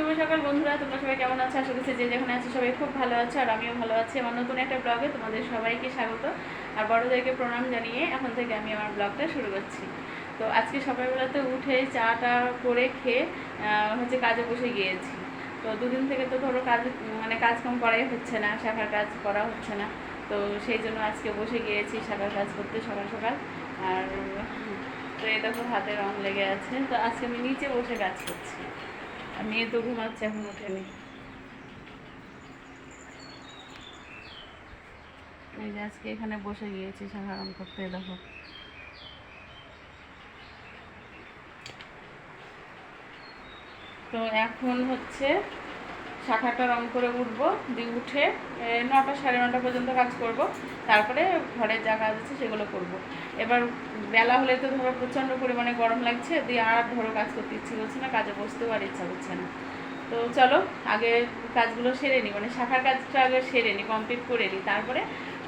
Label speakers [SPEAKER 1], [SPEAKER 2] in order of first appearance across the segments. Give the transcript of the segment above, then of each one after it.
[SPEAKER 1] শুভ সকাল বন্ধুরা, তোমরা সবাই কেমন আছো? আশা করছি যে যেখানে আছো সবাই খুব ভালো আছো আর আমিও ভালো আছি। আমার নতুন একটা ব্লগে তোমাদের সবাইকে স্বাগত আর বড়দেরকে প্রণাম জানিয়ে এখন থেকে আমি আমার ব্লগটা শুরু করছি। তো আজকে সকালবেলাতে উঠে চাটা করে খেয়ে হচ্ছে কাজে বসে গিয়েছি। তো দুদিন থেকে তো ধরো কাজ মানে কাজকাম করাই হচ্ছে না, শাখার কাজ করা হচ্ছে না। তো সেই জন্য আজকে বসে গিয়েছি শাখার কাজ করতে সকাল সকাল। আর, তো এটা দেখো হাতে রং লেগে আছে। তো আজকে আমি নিচে বসে কাজ করছি। আর মেয়ে তো ঘুমাচ্ছে, এখন ওঠেনি। এই যে আজকে এখানে বসে গিয়েছি সাধারণ করতে দেখো। তো এখন হচ্ছে শাখাটা রং করে উঠবো, দিয়ে উঠে নটা সাড়ে নটা পর্যন্ত কাজ করব। তারপরে ঘরের যা কাজ আছে সেগুলো করব। এবার বেলা হলে তো ধরো প্রচণ্ড পরিমাণে গরম লাগছে, দিয়ে আর ধরো কাজ করতে ইচ্ছে করছে না, কাজে বসতেও আর ইচ্ছা করছে না। তো চলো, আগে কাজগুলো সেরে নিই মানে শাখার কাজটা আগে সেরে নিই কমপ্লিট করে নিই তারপরে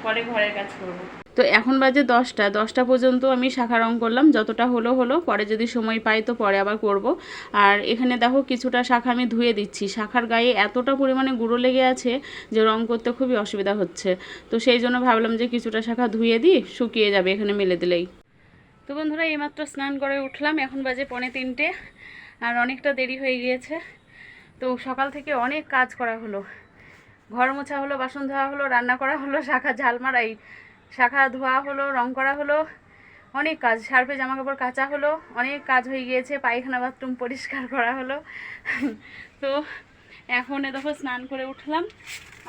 [SPEAKER 1] পরে ঘরের কাজ করব। তো এখন বাজে দশটা দশটা পর্যন্ত আমি শাখা রং করলাম, যতটা হলো হলো, পরে যদি সময় পাই তো পরে আবার করব। আর এখানে দেখো কিছুটা শাখা আমি ধুয়ে দিচ্ছি, শাখার গায়ে এতটা পরিমাণে গুঁড়ো লেগে আছে যে রং করতে খুবই অসুবিধা হচ্ছে। তো সেই জন্য ভাবলাম যে কিছুটা শাখা ধুয়ে দিই, শুকিয়ে যাবে এখানে মেলে দিলেই। তো বন্ধুরা, এইমাত্র স্নান করে উঠলাম, এখন বাজে পৌনে তিনটে, আর অনেকটা দেরি হয়ে গিয়েছে। তো সকাল থেকে অনেক কাজ করা হলো। ঘর মোছা হলো, বাসন ধোয়া হলো, রান্না করা হলো, শাখা ঝাল মারাই শাখা ধোয়া হলো, রং করা হলো, অনেক কাজ। সার্ফে জামা কাপড় কাচা হলো, অনেক কাজ হয়ে গিয়েছে, পায়খানা বাথরুম পরিষ্কার করা হলো। তো এখন দেখো স্নান করে উঠলাম,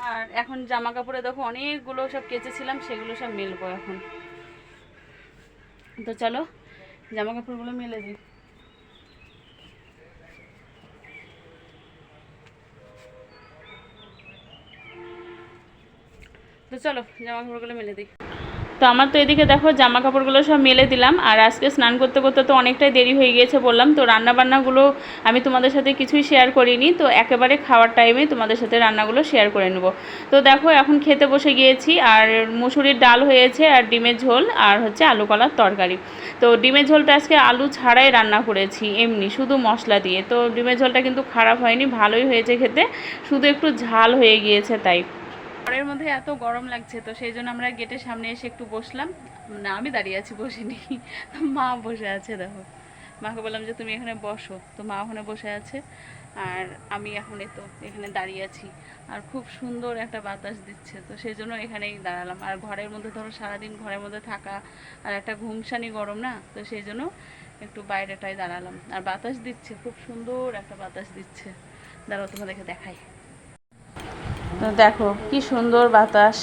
[SPEAKER 1] আর এখন জামা কাপড়ে দেখো অনেকগুলো সব কেচেছিলাম, সেগুলো সব মেলবো এখন। তো চলো জামা কাপড়গুলো মেলে দিই। তো চলো জামা কাপড়গুলো মেলে দিই। তো আমার তো এদিকে দেখো জামা কাপড়গুলো সব মেলে দিলাম, আর আজকে স্নান করতে করতে তো অনেকটাই দেরি হয়ে গিয়েছে বললাম, তো রান্না বান্নাগুলো আমি তোমাদের সাথে কিছুই শেয়ার করিনি, তো একেবারে খাওয়ার টাইমে তোমাদের সাথে রান্নাগুলো শেয়ার করে নেব। তো দেখো এখন খেতে বসে গিয়েছি, আর মুসুরির ডাল হয়েছে, আর ডিমের ঝোল, আর হচ্ছে আলু কলার তরকারি। তো ডিমের ঝোলটা আজকে আলু ছাড়াই রান্না করেছি, এমনি শুধু মশলা দিয়ে। তো ডিমের ঝোলটা কিন্তু খারাপ হয়নি, ভালোই হয়েছে খেতে, শুধু একটু ঝাল হয়ে গিয়েছে তাই। ঘরের মধ্যে এত গরম লাগছে, তো সেই জন্য আমরা গেটের সামনে এসে একটু বসলাম। না, আমি দাঁড়িয়ে আছি, বসিনি। মা বসে আছে, দেখো। মাকে বললাম যে, তুমি এখানে বসো। তো মা ওখানে বসে আছে, আর আমি এখন তো এখানে দাঁড়িয়ে আছি। আর খুব সুন্দর একটা বাতাস দিচ্ছে, তো সেই জন্য এখানেই দাঁড়ালাম। আর ঘরের মধ্যে ধরো সারাদিন ঘরের মধ্যে থাকা আর একটা ঘুমসানি গরম, না? তো সেই জন্য একটু বাইরেটাই দাঁড়ালাম। আর বাতাস দিচ্ছে, খুব সুন্দর একটা বাতাস দিচ্ছে। দাঁড়াও, তোমাদেরকে দেখাই। দেখো, কি সুন্দর বাতাস।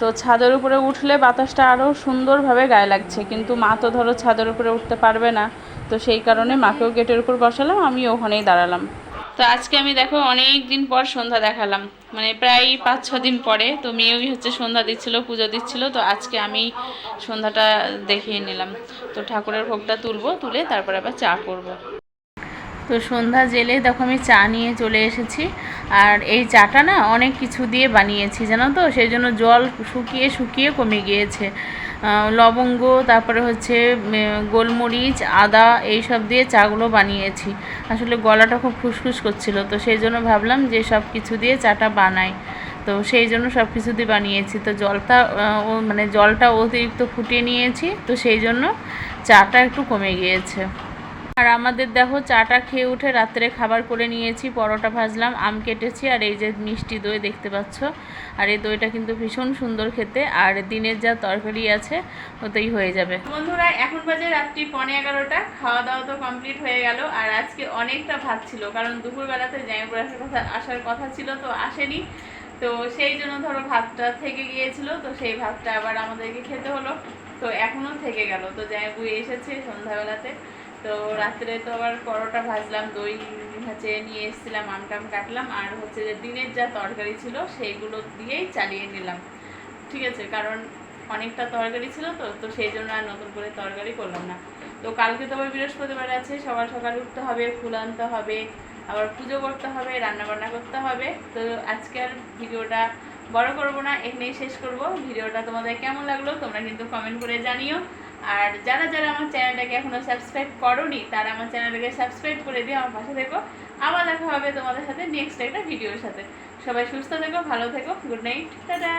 [SPEAKER 1] তো ছাদের উপরে উঠলে বাতাসটা আরও সুন্দরভাবে গায়ে লাগছে, কিন্তু মা তো ধরো ছাদের উপরে উঠতে পারবে না। তো সেই কারণে মাকেও গেটের উপর বসালাম আমি ওখানেই দাঁড়ালাম। তো আজকে আমি দেখো অনেক দিন পর সন্ধ্যা দেখালাম মানে প্রায় পাঁচ, ছ দিন পরে। তো মেয়েই হচ্ছে সন্ধ্যা দিচ্ছিল, পুজো দিচ্ছিল, তো আজকে আমি সন্ধ্যাটা দেখিয়ে নিলাম। তো ঠাকুরের ভোগটা তুলবো, তুলে তারপরে আবার চা করব। তো সন্ধ্যা জেলে দেখো আমি চা নিয়ে চলে এসেছি। আর এই চাটা না অনেক কিছু দিয়ে বানিয়েছি, জানো তো? সেই জন্য জল শুকিয়ে শুকিয়ে কমে গিয়েছে। লবঙ্গ, তারপরে হচ্ছে গোলমরিচ, আদা এই সব দিয়ে চাগুলো বানিয়েছি। আসলে গলাটা খুব খুসখুস করছিল, তো সেই জন্য ভাবলাম যে সব কিছু দিয়ে চাটা বানাই। তো সেই জন্য সব কিছু দিয়ে বানিয়েছি। তো জলটা মানে জলটা অতিরিক্ত ফুটিয়ে নিয়েছি, তো সেই জন্য চাটা একটু কমে গিয়েছে। আর আমাদের দেখো চাটা খেয়ে উঠে রাত্রে খাবার করে নিয়েছি, পরোটা ভাজলাম, আম কেটেছি, আর এই যে মিষ্টি দই দেখতে পাচ্ছ। আর এই দইটা কিন্তু ভীষণ সুন্দর খেতে, আর দিনের যা তরকারি আছে, ওতেই হয়ে যাবে। বন্ধুরা, এখন বাজে রাত্রি পনে এগারোটা খাওয়া দাওয়া তো কমপ্লিট হয়ে গেল, আর আজকে অনেকটা ভাত ছিল, কারণ দুপুরবেলাতে জামাইপুর আসার কথা আসার কথা ছিল, তো আসেনি। তো সেই জন্য ধরো ভাতটা থেকে গিয়েছিল, তো সেই ভাতটা আবার আমাদেরকে খেতে হলো, তো এখনও থেকে গেল। তো জামাইপুর এসেছে সন্ধ্যাবেলাতে। তো রাত্রে তো আবার পরোটা ভাজলাম, দই হচ্ছে নিয়ে এসেছিলাম আমটাম কাটলাম, আর হচ্ছে যে দিনের যা তরকারি ছিল সেইগুলো দিয়েই চালিয়ে নিলাম। ঠিক আছে, কারণ অনেকটা তরকারি ছিল তো তো সেই জন্য আর নতুন করে তরকারি করলাম না। তো কালকে তো আবার বৃহস্পতিবার আছে, সকাল সকাল উঠতে হবে, ফুল আনতে হবে, আবার পুজো করতে হবে রান্না বান্না করতে হবে। তো আজকে আর ভিডিওটা বড় করব না, এখানেই শেষ করব। ভিডিওটা তোমাদের কেমন লাগল তোমরা কিন্তু কমেন্ট করে জানিও। আর যারা যারা আমার চ্যানেলটাকে এখনও সাবস্ক্রাইব করোনি, তারা আমার চ্যানেলটাকে সাবস্ক্রাইব করে দিও, আমার পাশে থেকো। আবার দেখা হবে তোমাদের সাথে নেক্সট একটা ভিডিওর সাথে। সবাই সুস্থ থেকো, ভালো থেকো গুড নাইট টাটা।